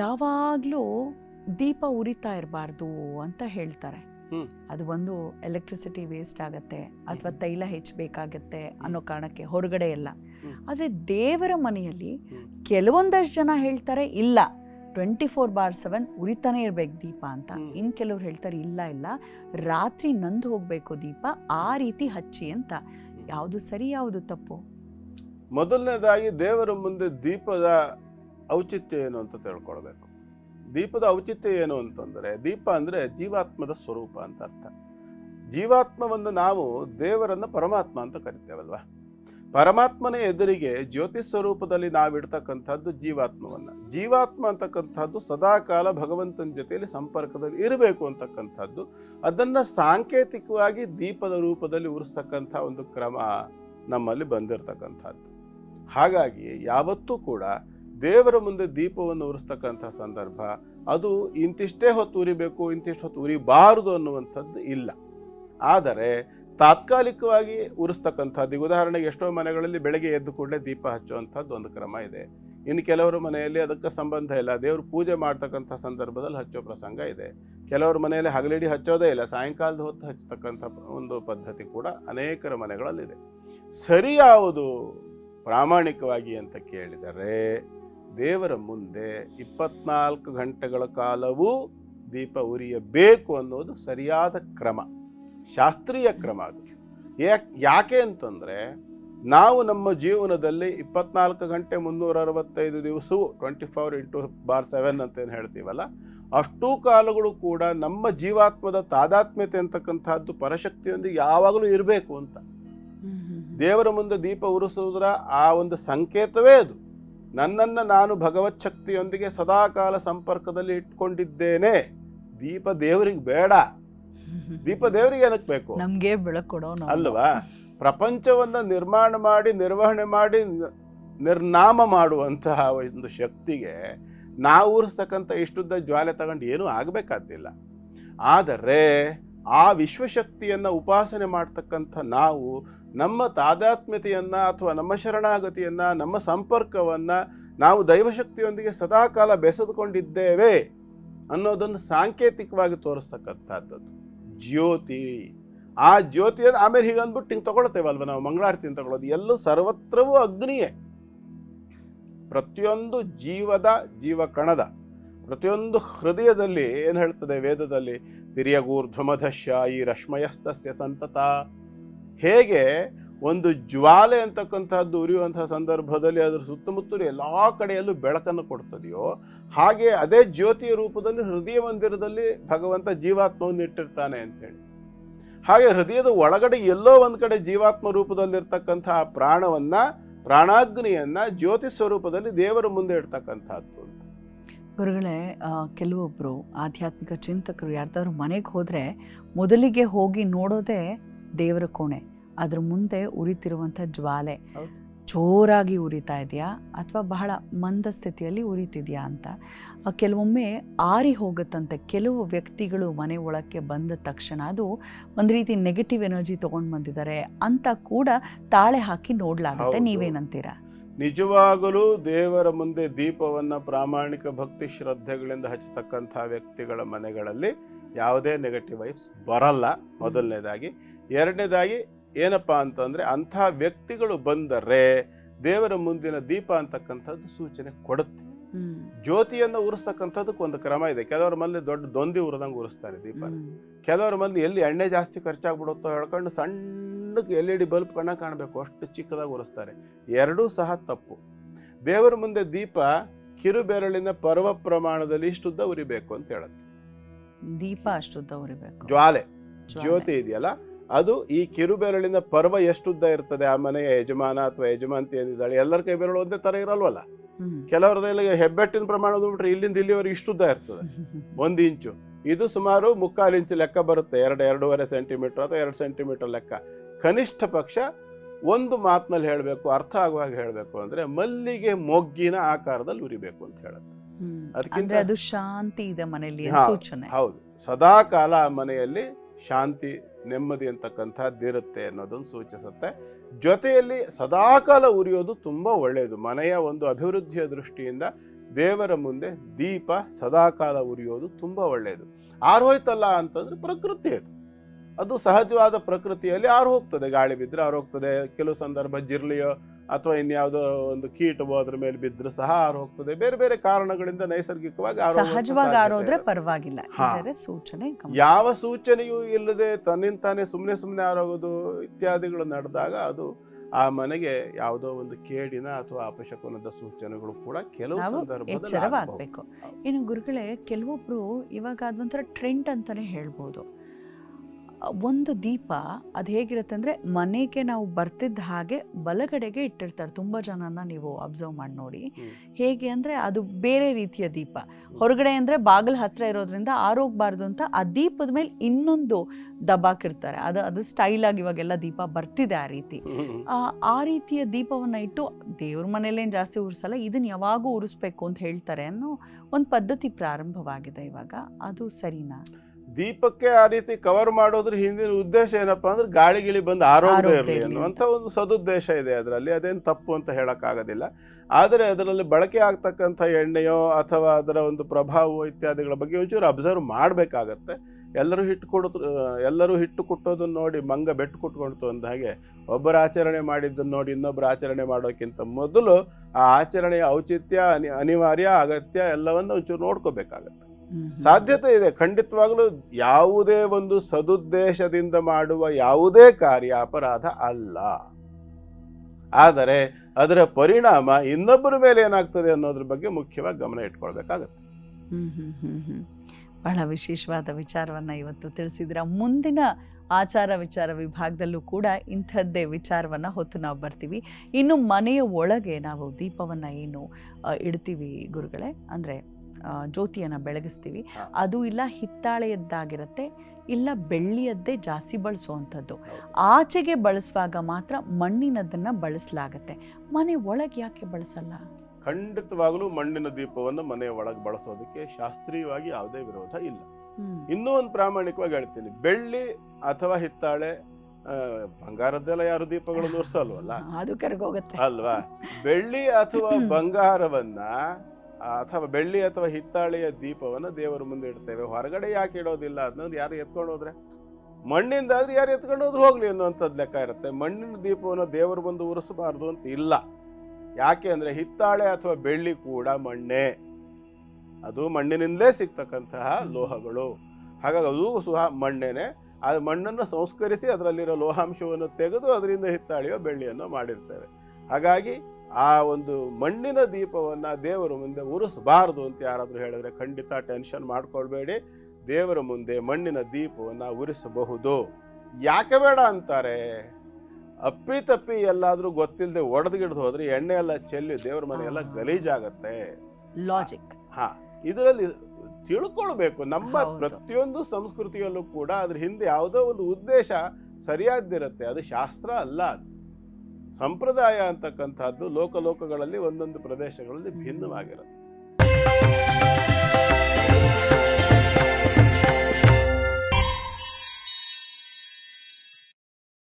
ಯಾವಾಗಲೂ ದೀಪ ಉರಿತಾ ಇರಬಾರ್ದು ಅಂತ ಹೇಳ್ತಾರೆ. ಅದು ಒಂದು ಎಲೆಕ್ಟ್ರಿಸಿಟಿ ವೇಸ್ಟ್ ಆಗುತ್ತೆ ಅಥವಾ ತೈಲ ಹೆಚ್ಚಬೇಕಾಗತ್ತೆ ಅನ್ನೋ ಕಾರಣಕ್ಕೆ ಹೊರಗಡೆ ಎಲ್ಲ. ಆದರೆ ದೇವರ ಮನೆಯಲ್ಲಿ ಕೆಲವೊಂದಷ್ಟು ಜನ ಹೇಳ್ತಾರೆ ಇಲ್ಲ ಟ್ವೆಂಟಿ ಫೋರ್ ಬಾರ್ ಸೆವೆನ್ ಉರಿತಾನೆ ಇರ್ಬೇಕು ದೀಪ ಅಂತ. ಇನ್ನು ಕೆಲವ್ರು ಹೇಳ್ತಾರೆ ಇಲ್ಲ ಇಲ್ಲ ರಾತ್ರಿ ನಂದು ಹೋಗಬೇಕು ದೀಪ ಆ ರೀತಿ ಹಚ್ಚಿ ಅಂತ. ಯಾವುದು ಸರಿ ಯಾವುದು ತಪ್ಪು? ಮೊದಲನೇದಾಗಿ ದೇವರ ಮುಂದೆ ದೀಪದ ಔಚಿತ್ಯ ಏನು ಅಂತ ತಿಳ್ಕೊಳ್ಬೇಕು. ದೀಪದ ಔಚಿತ್ಯ ಏನು ಅಂತಂದ್ರೆ, ದೀಪ ಅಂದ್ರೆ ಜೀವಾತ್ಮದ ಸ್ವರೂಪ ಅಂತ ಅರ್ಥ. ಜೀವಾತ್ಮವನ್ನು ನಾವು ದೇವರನ್ನ ಪರಮಾತ್ಮ ಅಂತ ಕರಿತೇವಲ್ವ? ಪರಮಾತ್ಮನ ಎದುರಿಗೆ ಜ್ಯೋತಿ ಸ್ವರೂಪದಲ್ಲಿ ನಾವಿಡ್ತಕ್ಕಂಥದ್ದು ಜೀವಾತ್ಮವನ್ನ. ಜೀವಾತ್ಮ ಅಂತಕ್ಕಂಥದ್ದು ಸದಾಕಾಲ ಭಗವಂತನ ಜೊತೆಯಲ್ಲಿ ಸಂಪರ್ಕದಲ್ಲಿ ಇರಬೇಕು ಅಂತಕ್ಕಂಥದ್ದು. ಅದನ್ನ ಸಾಂಕೇತಿಕವಾಗಿ ದೀಪದ ರೂಪದಲ್ಲಿ ಉರಿಸ್ತಕ್ಕಂಥ ಒಂದು ಕ್ರಮ ನಮ್ಮಲ್ಲಿ ಬಂದಿರತಕ್ಕಂಥದ್ದು. ಹಾಗಾಗಿ ಯಾವತ್ತೂ ಕೂಡ ದೇವರ ಮುಂದೆ ದೀಪವನ್ನು ಉರಿಸ್ತಕ್ಕಂಥ ಸಂದರ್ಭ, ಅದು ಇಂತಿಷ್ಟೇ ಹೊತ್ತು ಉರಿಬೇಕು, ಇಂತಿಷ್ಟು ಹೊತ್ತು ಉರಿಬಾರದು ಅನ್ನುವಂಥದ್ದು ಇಲ್ಲ. ಆದರೆ ತಾತ್ಕಾಲಿಕವಾಗಿ ಉರಿಸ್ತಕ್ಕಂಥದ್ದು, ಈಗ ಉದಾಹರಣೆಗೆ ಎಷ್ಟೋ ಮನೆಗಳಲ್ಲಿ ಬೆಳಗ್ಗೆ ಎದ್ದು ಕೂಡಲೇ ದೀಪ ಹಚ್ಚುವಂಥದ್ದು ಒಂದು ಕ್ರಮ ಇದೆ. ಇನ್ನು ಕೆಲವರ ಮನೆಯಲ್ಲಿ ಅದಕ್ಕೆ ಸಂಬಂಧ ಇಲ್ಲ, ದೇವರು ಪೂಜೆ ಮಾಡ್ತಕ್ಕಂಥ ಸಂದರ್ಭದಲ್ಲಿ ಹಚ್ಚೋ ಪ್ರಸಂಗ ಇದೆ. ಕೆಲವರ ಮನೆಯಲ್ಲಿ ಹಗಲಿಡಿ ಹಚ್ಚೋದೇ ಇಲ್ಲ, ಸಾಯಂಕಾಲದ ಹೊತ್ತು ಹಚ್ಚತಕ್ಕಂಥ ಒಂದು ಪದ್ಧತಿ ಕೂಡ ಅನೇಕರ ಮನೆಗಳಲ್ಲಿದೆ. ಸರಿಯಾವುದು ಪ್ರಾಮಾಣಿಕವಾಗಿ ಅಂತ ಕೇಳಿದರೆ ದೇವರ ಮುಂದೆ ಇಪ್ಪತ್ನಾಲ್ಕು ಗಂಟೆಗಳ ಕಾಲವೂ ದೀಪ ಉರಿಯಬೇಕು ಅನ್ನೋದು ಸರಿಯಾದ ಕ್ರಮ ಶಾಸ್ತ್ರೀಯ ಕ್ರಮ ಅದು. ಯಾಕ್ ಯಾಕೆ ಅಂತಂದರೆ ನಾವು ನಮ್ಮ ಜೀವನದಲ್ಲಿ ಇಪ್ಪತ್ನಾಲ್ಕು ಗಂಟೆ ಮುನ್ನೂರ ಅರವತ್ತೈದು ದಿವಸವೂ twenty four into by seven ಅಂತ ಏನು ಹೇಳ್ತೀವಲ್ಲ ಅಷ್ಟೂ ಕಾಲಗಳು ಕೂಡ ನಮ್ಮ ಜೀವಾತ್ಮದ ತಾದಾತ್ಮ್ಯತೆ ಅಂತಕ್ಕಂಥದ್ದು ಪರಶಕ್ತಿಯೊಂದಿಗೆ ಯಾವಾಗಲೂ ಇರಬೇಕು ಅಂತ. ದೇವರ ಮುಂದೆ ದೀಪ ಉರಿಸುವುದರ ಆ ಒಂದು ಸಂಕೇತವೇ ಅದು. ನನ್ನನ್ನು ನಾನು ಭಗವತ್ ಶಕ್ತಿಯೊಂದಿಗೆ ಸದಾಕಾಲ ಸಂಪರ್ಕದಲ್ಲಿ ಇಟ್ಕೊಂಡಿದ್ದೇನೆ. ದೀಪ ದೇವರಿಗೆ ಬೇಡ. ದೀಪ ದೇವರಿಗೆ ಏನಕ್ಕೆ ಬೇಕು? ನಮಗೆ ಬೆಳಕು ಕೊಡೋ ಅಲ್ವಾ? ಪ್ರಪಂಚವನ್ನು ನಿರ್ಮಾಣ ಮಾಡಿ ನಿರ್ವಹಣೆ ಮಾಡಿ ನಿರ್ನಾಮ ಮಾಡುವಂತಹ ಒಂದು ಶಕ್ತಿಗೆ ನಾವು ಊರಿಸ್ತಕ್ಕಂಥ ಇಷ್ಟುದ್ದ ಜ್ವಾಲೆ ತಗೊಂಡು ಏನೂ ಆಗಬೇಕಾದ್ದಿಲ್ಲ ಆದರೆ ಆ ವಿಶ್ವಶಕ್ತಿಯನ್ನು ಉಪಾಸನೆ ಮಾಡ್ತಕ್ಕಂಥ ನಾವು ನಮ್ಮ ತಾದಾತ್ಮ್ಯತೆಯನ್ನು ಅಥವಾ ನಮ್ಮ ಶರಣಾಗತಿಯನ್ನು, ನಮ್ಮ ಸಂಪರ್ಕವನ್ನು ನಾವು ದೈವಶಕ್ತಿಯೊಂದಿಗೆ ಸದಾಕಾಲ ಬೆಸೆದುಕೊಂಡಿದ್ದೇವೆ ಅನ್ನೋದನ್ನು ಸಾಂಕೇತಿಕವಾಗಿ ತೋರಿಸ್ತಕ್ಕಂಥದ್ದು. ಜ್ಯೋತಿ. ಆ ಜ್ಯೋತಿಯನ್ನು ಆಮೇಲೆ ಹೀಗೆ ಅಂದ್ಬಿಟ್ಟು ಹಿಂಗೆ ತಗೊಳ್ತೇವಲ್ವ ನಾವು ಮಂಗಳಾರತಿಯನ್ನು ತಗೊಳ್ಳೋದು? ಎಲ್ಲೂ ಸರ್ವತ್ರವೂ ಅಗ್ನಿಯೇ. ಪ್ರತಿಯೊಂದು ಜೀವದ ಜೀವ ಕಣದ ಪ್ರತಿಯೊಂದು ಹೃದಯದಲ್ಲಿ ಏನು ಹೇಳ್ತದೆ ವೇದದಲ್ಲಿ? ತಿರಿಯಗೂರ್ಧ್ವಮಧಶ್ಯ ಈ ರಶ್ಮಯಸ್ತಸ್ಯ ಸಂತತ. ಹೇಗೆ ಒಂದು ಜ್ವಾಲೆ ಅಂತಕ್ಕಂಥದ್ದು ಉರಿಯುವಂತಹ ಸಂದರ್ಭದಲ್ಲಿ ಅದರ ಸುತ್ತಮುತ್ತಲು ಎಲ್ಲ ಕಡೆಯಲ್ಲೂ ಬೆಳಕನ್ನು ಕೊಡ್ತದೆಯೋ, ಹಾಗೆ ಅದೇ ಜ್ಯೋತಿಯ ರೂಪದಲ್ಲಿ ಹೃದಯ ಮಂದಿರದಲ್ಲಿ ಭಗವಂತ ಜೀವಾತ್ಮವನ್ನು ಇಟ್ಟಿರ್ತಾನೆ ಅಂತೇಳಿ. ಹಾಗೆ ಹೃದಯದ ಒಳಗಡೆ ಎಲ್ಲೋ ಒಂದು ಕಡೆ ಜೀವಾತ್ಮ ರೂಪದಲ್ಲಿರ್ತಕ್ಕಂತಹ ಪ್ರಾಣವನ್ನ, ಪ್ರಾಣಾಗ್ನಿಯನ್ನು ಜ್ಯೋತಿ ಸ್ವರೂಪದಲ್ಲಿ ದೇವರ ಮುಂದೆ ಇಡ್ತಕ್ಕಂಥದ್ದು ಗುರುಗಳೇ ಕೆಲವೊಬ್ಬರು ಆಧ್ಯಾತ್ಮಿಕ ಚಿಂತಕರು ಯಾರ್ದಾದ್ರು ಮನೆಗೆ ಹೋದರೆ ಮೊದಲಿಗೆ ಹೋಗಿ ನೋಡೋದೇ ದೇವರ ಕೋಣೆ. ಅದ್ರ ಮುಂದೆ ಉರಿತಿರುವಂಥ ಜ್ವಾಲೆ. ಜೋರಾಗಿ ಉರಿತಾ ಇದೆಯಾ? ಅಥವಾ ಬಹಳ ಮಂದ ಸ್ಥಿತಿಯಲ್ಲಿ ಉರಿತಿದೆಯಾ ಅಂತ. ಕೆಲವೊಮ್ಮೆ ಆರಿ ಹೋಗುತ್ತಂತೆ. ಕೆಲವು ವ್ಯಕ್ತಿಗಳು ಮನೆ ಒಳಕ್ಕೆ ಬಂದ ತಕ್ಷಣ ಅದು ಒಂದು ರೀತಿ ನೆಗೆಟಿವ್ ಎನರ್ಜಿ ತೊಗೊಂಡು ಬಂದಿದ್ದಾರೆ ಅಂತ ಕೂಡ ತಾಳೆ ಹಾಕಿ ನೋಡಲಾಗುತ್ತೆ. ನೀವೇನಂತೀರಾ? ನಿಜವಾಗಲೂ ದೇವರ ಮುಂದೆ ದೀಪವನ್ನು ಪ್ರಾಮಾಣಿಕ ಭಕ್ತಿ ಶ್ರದ್ಧೆಗಳಿಂದ ಹಚ್ಚತಕ್ಕಂಥ ವ್ಯಕ್ತಿಗಳ ಮನೆಗಳಲ್ಲಿ ಯಾವುದೇ ನೆಗೆಟಿವ್ ವೈಬ್ಸ್ ಬರಲ್ಲ. ಮೊದಲನೇದಾಗಿ. ಎರಡನೇದಾಗಿ ಏನಪ್ಪ ಅಂತಂದರೆ ಅಂಥ ವ್ಯಕ್ತಿಗಳು ಬಂದರೆ ದೇವರ ಮುಂದಿನ ದೀಪ ಅಂತಕ್ಕಂಥದ್ದು ಸೂಚನೆ ಕೊಡುತ್ತೆ. ಜ್ಯೋತಿಯನ್ನು ಉರಿಸ್ತಕ್ಕಂಥದ್ದಕ್ಕೆ ಒಂದು ಕ್ರಮ ಇದೆ. ಕೆಲವರ ಮಂದಿ ದೊಡ್ಡ ದೊಂದಿ ಉರಿದಂಗೆ ಉರಿಸ್ತಾರೆ ದೀಪ. ಕೆಲವರ ಮಂದಿ ಎಲ್ಲಿ ಎಣ್ಣೆ ಜಾಸ್ತಿ ಖರ್ಚಾಗ್ಬಿಡುತ್ತೋ ಹೇಳ್ಕೊಂಡು ಸಣ್ಣಕ್ಕೆ ಎಲ್ ಇ ಡಿ ಬಲ್ಬ್ ಕಣ್ಣ ಕಾಣಬೇಕು. ಅಷ್ಟು ಚಿಕ್ಕದಾಗಿ ಉರಿಸ್ತಾರೆ. ಎರಡೂ ಸಹ ತಪ್ಪು. ದೇವರ ಮುಂದೆ ದೀಪ ಕಿರುಬೆರಳಿನ ಪರ್ವ ಪ್ರಮಾಣದಲ್ಲಿ ಇಷ್ಟುದ್ದ ಉರಿಬೇಕು ಅಂತ ಹೇಳುತ್ತೆ. ದೀಪ ಅಷ್ಟುದ್ದ ಉರಿಬೇಕು. ಜ್ವಾಲೆ. ಜ್ಯೋತಿ ಇದೆಯಲ್ಲ? ಅದು ಈ ಕಿರುಬೆರಳಿನ ಪರ್ವ ಎಷ್ಟುದ್ದ ಇರ್ತದೆ? ಆ ಮನೆಯ ಯಜಮಾನ ಅಥವಾ ಯಜಮಾಂತಿ ಏನಿದ್ದಾಳೆ? ಎಲ್ಲರ ಕೈ ಬೆರಳು ಒಂದೇ ತರ ಇರಲ್ವಲ್ಲ. ಕೆಲವರದೆಲ್ಲ ಹೆಬ್ಬೆಟ್ಟಿನ ಪ್ರಮಾಣ ಬಿಟ್ರೆ ಇಲ್ಲಿಂದ ಇಲ್ಲಿವರೆಗೆ ಇಷ್ಟುದ್ದ ಇರ್ತದೆ. ಒಂದು ಇಂಚು. ಇದು ಸುಮಾರು ಮುಕ್ಕಾಲು ಇಂಚು ಲೆಕ್ಕ ಬರುತ್ತೆ. ಎರಡು ಎರಡೂವರೆ ಸೆಂಟಿಮೀಟರ್ ಅಥವಾ ಎರಡು ಸೆಂಟಿಮೀಟರ್ ಲೆಕ್ಕ. ಕನಿಷ್ಠ ಪಕ್ಷ ಒಂದು ಮಾತಿನಲ್ಲಿ ಹೇಳಬೇಕು ಅರ್ಥ ಆಗುವಾಗ ಹೇಳಬೇಕು ಅಂದ್ರೆ ಮಲ್ಲಿಗೆ ಮೊಗ್ಗಿನ ಆಕಾರದಲ್ಲಿ ಉರಿಬೇಕು ಅಂತ ಹೇಳುತ್ತೆ. ಅದಕ್ಕಿಂತ- ಅದು ಶಾಂತಿ ಇದೆ ಮನೆಯಲ್ಲಿ. ಸೂಚನೆ. ಹೌದು. ಸದಾ ಕಾಲ ಮನೆಯಲ್ಲಿ ಶಾಂತಿ ನೆಮ್ಮದಿ ಅಂತಕ್ಕಂಥದ್ದು ಇರುತ್ತೆ ಅನ್ನೋದನ್ನು ಸೂಚಿಸುತ್ತೆ. ಜೊತೆಯಲ್ಲಿ ಸದಾಕಾಲ ಉರಿಯೋದು ತುಂಬ ಒಳ್ಳೆಯದು. ಮನೆಯ ಒಂದು ಅಭಿವೃದ್ಧಿಯ ದೃಷ್ಟಿಯಿಂದ ದೇವರ ಮುಂದೆ ದೀಪ ಸದಾಕಾಲ ಉರಿಯೋದು ತುಂಬ ಒಳ್ಳೆಯದು. ಆರೋಯ್ತಲ್ಲ ಅಂತಂದ್ರೆ ಪ್ರಕೃತಿ ಅದು. ಅದು ಸಹಜವಾದ ಪ್ರಕೃತಿಯಲ್ಲಿ ಆರು ಹೋಗ್ತದೆ. ಗಾಳಿ ಬಿದ್ದರೆ ಆರು ಹೋಗ್ತದೆ. ಕೆಲವು ಸಂದರ್ಭ ಜಿರ್ಲಿಯೋ ಅಥವಾ ಇನ್ಯಾವುದೋ ಒಂದು ಕೀಟವೋ ಅದ್ರ ಮೇಲೆ ಬಿದ್ದರೆ ಸಹ ಆರು ಹೋಗ್ತದೆ. ಬೇರೆ ಬೇರೆ ಕಾರಣಗಳಿಂದ ನೈಸರ್ಗಿಕವಾಗಿ ಸಹಜವಾಗಿ ಆರೋದ್ರೆ ಪರವಾಗಿಲ್ಲ. ಸೂಚನೆ. ಯಾವ ಸೂಚನೆಯೂ ಇಲ್ಲದೆ ತನ್ನಿಂತಾನೆ ಸುಮ್ಮನೆ ಸುಮ್ಮನೆ ಆರೋಗೋದು ಇತ್ಯಾದಿಗಳು ನಡೆದಾಗ ಅದು ಆ ಮನೆಗೆ ಯಾವುದೋ ಒಂದು ಕೇಡಿನ ಅಥವಾ ಅಪಶಕುನದ ಸೂಚನೆಗಳು ಕೂಡ ಕೆಲವು. ಎಚ್ಚರವಾಗಬೇಕು. ಇನ್ನು ಗುರುಗಳೇ ಕೆಲವೊಬ್ರು ಇವಾಗ ಅದೊಂಥರ ಟ್ರೆಂಡ್ ಅಂತಾನೆ ಹೇಳ್ಬೋದು. ಒಂದು ದೀಪ ಅದು ಹೇಗಿರುತ್ತೆ ಅಂದರೆ ಮನೆಗೆ ನಾವು ಬರ್ತಿದ್ದ ಹಾಗೆ ಬಲಗಡೆಗೆ ಇಟ್ಟಿರ್ತಾರೆ. ತುಂಬ ಜನನ ನೀವು ಅಬ್ಸರ್ವ್ ಮಾಡಿ ನೋಡಿ. ಹೇಗೆ ಅಂದರೆ ಅದು ಬೇರೆ ರೀತಿಯ ದೀಪ. ಹೊರಗಡೆ ಅಂದರೆ ಬಾಗಿಲು ಹತ್ತಿರ ಇರೋದ್ರಿಂದ ಆರೋಗ್ಬಾರ್ದು ಅಂತ ಆ ದೀಪದ ಮೇಲೆ ಇನ್ನೊಂದು ದಬಾಕಿರ್ತಾರೆ ಅದು ಅದು ಸ್ಟೈಲಾಗಿ ಇವಾಗೆಲ್ಲ ದೀಪ ಬರ್ತಿದೆ ಆ ರೀತಿ. ಆ ಆ ರೀತಿಯ ದೀಪವನ್ನು ಇಟ್ಟು ದೇವ್ರ ಮನೇಲೇನು ಜಾಸ್ತಿ ಉರಿಸಲ್ಲ ಇದನ್ನು ಯಾವಾಗೂ ಉರಿಸ್ಬೇಕು ಅಂತ ಹೇಳ್ತಾರೆ ಅನ್ನೋ ಒಂದು ಪದ್ಧತಿ ಪ್ರಾರಂಭವಾಗಿದೆ ಇವಾಗ. ಅದು ಸರಿನಾ? ದೀಪಕ್ಕೆ ಆ ರೀತಿ ಕವರ್ ಮಾಡೋದ್ರ ಹಿಂದಿನ ಉದ್ದೇಶ ಏನಪ್ಪಾ ಅಂದ್ರೆ ಗಾಳಿ ಗಿಳಿ ಬಂದು ಆರೋಗ್ಯ ಇರಲಿ ಅನ್ನುವಂತ ಅನ್ನುವಂಥ ಒಂದು ಸದುದ್ದೇಶ ಇದೆ ಅದರಲ್ಲಿ. ಅದೇನು ತಪ್ಪು ಅಂತ ಹೇಳೋಕ್ಕಾಗೋದಿಲ್ಲ. ಆದರೆ ಅದರಲ್ಲಿ ಬಳಕೆ ಆಗ್ತಕ್ಕಂಥ ಎಣ್ಣೆಯೋ ಅಥವಾ ಅದರ ಒಂದು ಪ್ರಭಾವವೋ ಇತ್ಯಾದಿಗಳ ಬಗ್ಗೆ ಒಂಚೂರು ಅಬ್ಸರ್ವ್ ಮಾಡಬೇಕಾಗತ್ತೆ. ಎಲ್ಲರೂ ಹಿಟ್ಟು ಕೊಡೋದು ಎಲ್ಲರೂ ಹಿಟ್ಟು ಕುಟ್ಟೋದನ್ನ ನೋಡಿ ಮಂಗ ಬೆಟ್ಟು ಕುಟ್ಕೊಳ್ತು ಅಂದ ಹಾಗೆ ಒಬ್ಬರ ಆಚರಣೆ ಮಾಡಿದ್ದನ್ನು ನೋಡಿ ಇನ್ನೊಬ್ಬರು ಆಚರಣೆ ಮಾಡೋಕ್ಕಿಂತ ಮೊದಲು ಆ ಆಚರಣೆಯ ಔಚಿತ್ಯ ಅನಿ ಅನಿವಾರ್ಯ ಅಗತ್ಯ ಎಲ್ಲವನ್ನು ಒಂಚೂರು ನೋಡ್ಕೋಬೇಕಾಗತ್ತೆ. ಸಾಧ್ಯತೆ ಇದೆ. ಖಂಡಿತವಾಗಲೂ ಯಾವುದೇ ಒಂದು ಸದುದ್ದೇಶದಿಂದ ಮಾಡುವ ಯಾವುದೇ ಕಾರ್ಯ ಅಪರಾಧ ಅಲ್ಲ. ಆದರೆ ಅದರ ಪರಿಣಾಮ ಇನ್ನೊಬ್ಬರ ಮೇಲೆ ಏನಾಗ್ತದೆ ಅನ್ನೋದ್ರ ಬಗ್ಗೆ ಮುಖ್ಯವಾಗಿ ಗಮನ ಇಟ್ಕೊಳ್ಬೇಕಾಗತ್ತೆ. ಬಹಳ ವಿಶೇಷವಾದ ವಿಚಾರವನ್ನ ಇವತ್ತು ತಿಳಿಸಿದ್ರ ಮುಂದಿನ ಆಚಾರ ವಿಚಾರ ವಿಭಾಗದಲ್ಲೂ ಕೂಡ ಇಂಥದ್ದೇ ವಿಚಾರವನ್ನು ಹೊತ್ತು ನಾವು ಬರ್ತೀವಿ. ಇನ್ನು ಮನೆಯ ಒಳಗೆ ನಾವು ದೀಪವನ್ನು ಏನು ಇಡ್ತೀವಿ ಗುರುಗಳೇ. ಅಂದ್ರೆ ಜ್ಯೋತಿಯನ್ನ ಬೆಳಗಿಸ್ತೀವಿ. ಅದು ಇಲ್ಲ ಹಿತ್ತಾಳೆಯದ್ದಾಗಿರುತ್ತೆ ಇಲ್ಲ ಬೆಳ್ಳಿಯದ್ದೇ ಜಾಸ್ತಿ ಬಳಸುವಂಥದ್ದು. ಆಚೆಗೆ ಬಳಸುವಾಗ ಮಾತ್ರ ಮಣ್ಣಿನದನ್ನು ಬಳಸಲಾಗತ್ತೆ. ಮನೆ ಒಳಗೆ ಯಾಕೆ ಬಳಸಲ್ಲ? ಖಂಡಿತವಾಗಲೂ ಮಣ್ಣಿನ ದೀಪವನ್ನು ಮನೆಯ ಒಳಗೆ ಬಳಸೋದಕ್ಕೆ ಶಾಸ್ತ್ರೀಯವಾಗಿ ಯಾವುದೇ ವಿರೋಧ ಇಲ್ಲ. ಇನ್ನೂ ಒಂದು ಪ್ರಾಮಾಣಿಕವಾಗಿ ಹೇಳ್ತೀನಿ. ಬೆಳ್ಳಿ ಅಥವಾ ಹಿತ್ತಾಳೆ ಬಂಗಾರದ್ದೆಲ್ಲ ಯಾರು ದೀಪಗಳನ್ನು ಉರ್ಸಲ್ವಲ್ಲ ಅದು ಕರ್ಗೋಗುತ್ತೆ. ಅಲ್ವಾ? ಬೆಳ್ಳಿ ಅಥವಾ ಬಂಗಾರವನ್ನ ಅಥವಾ ಬೆಳ್ಳಿ ಅಥವಾ ಹಿತ್ತಾಳೆಯ ದೀಪವನ್ನು ದೇವರ ಮುಂದೆ ಇಡ್ತೇವೆ. ಹೊರಗಡೆ ಯಾಕೆ ಇಡೋದಿಲ್ಲ? ಅದನ್ನ ಯಾರು ಎತ್ಕೊಂಡು ಹೋದ್ರೆ? ಮಣ್ಣಿಂದ ಆದ್ರೆ ಯಾರು ಎತ್ಕೊಂಡು ಹೋದ್ರೆ ಹೋಗ್ಲಿ ಅನ್ನುವಂಥದ್ದು ಲೆಕ್ಕ ಇರುತ್ತೆ. ಮಣ್ಣಿನ ದೀಪವನ್ನು ದೇವರ ಬಂದು ಉರಿಸಬಾರ್ದು ಅಂತ ಇಲ್ಲ. ಯಾಕೆ ಅಂದ್ರೆ ಹಿತ್ತಾಳೆ ಅಥವಾ ಬೆಳ್ಳಿ ಕೂಡ ಮಣ್ಣೆ. ಅದು ಮಣ್ಣಿನಿಂದಲೇ ಸಿಗ್ತಕ್ಕಂತಹ ಲೋಹಗಳು. ಹಾಗಾಗಿ ಅದು ಸಹ ಮಣ್ಣೇನೆ. ಆ ಮಣ್ಣನ್ನು ಸಂಸ್ಕರಿಸಿ ಅದರಲ್ಲಿರೋ ಲೋಹಾಂಶವನ್ನು ತೆಗೆದು ಅದರಿಂದ ಹಿತ್ತಾಳೆಯೋ ಬೆಳ್ಳಿಯನ್ನು ಮಾಡಿರ್ತೇವೆ. ಹಾಗಾಗಿ ಆ ಒಂದು ಮಣ್ಣಿನ ದೀಪವನ್ನು ದೇವರ ಮುಂದೆ ಉರಿಸಬಾರದು ಅಂತ ಯಾರಾದರೂ ಹೇಳಿದ್ರೆ ಖಂಡಿತ ಟೆನ್ಷನ್ ಮಾಡ್ಕೊಳ್ಬೇಡಿ. ದೇವರ ಮುಂದೆ ಮಣ್ಣಿನ ದೀಪವನ್ನು ಉರಿಸಬಹುದು. ಯಾಕೆ ಬೇಡ ಅಂತಾರೆ? ಅಪ್ಪಿ ತಪ್ಪಿ ಎಲ್ಲಾದರೂ ಗೊತ್ತಿಲ್ಲದೆ ಒಡೆದು ಹೋದ್ರೆ ಎಣ್ಣೆ ಎಲ್ಲ ಚೆಲ್ಲಿ ದೇವ್ರ ಮನೆ ಎಲ್ಲ. ಗಲೀಜಾಗತ್ತೆ. ಲಾಜಿಕ್ ಹಾ ಇದರಲ್ಲಿ ತಿಳ್ಕೊಳ್ಬೇಕು. ನಮ್ಮ ಪ್ರತಿಯೊಂದು ಸಂಸ್ಕೃತಿಯಲ್ಲೂ ಕೂಡ ಅದ್ರ ಹಿಂದೆ ಯಾವುದೋ ಒಂದು ಉದ್ದೇಶ ಸರಿಯಾದಿರುತ್ತೆ ಅದು ಶಾಸ್ತ್ರ ಅಲ್ಲ ಅದು. ಸಂಪ್ರದಾಯ ಅಂತಕ್ಕಂಥದ್ದು ಲೋಕಲೋಕಗಳಲ್ಲಿ ಒಂದೊಂದು ಪ್ರದೇಶಗಳಲ್ಲಿ ಭಿನ್ನವಾಗಿರುತ್ತೆ.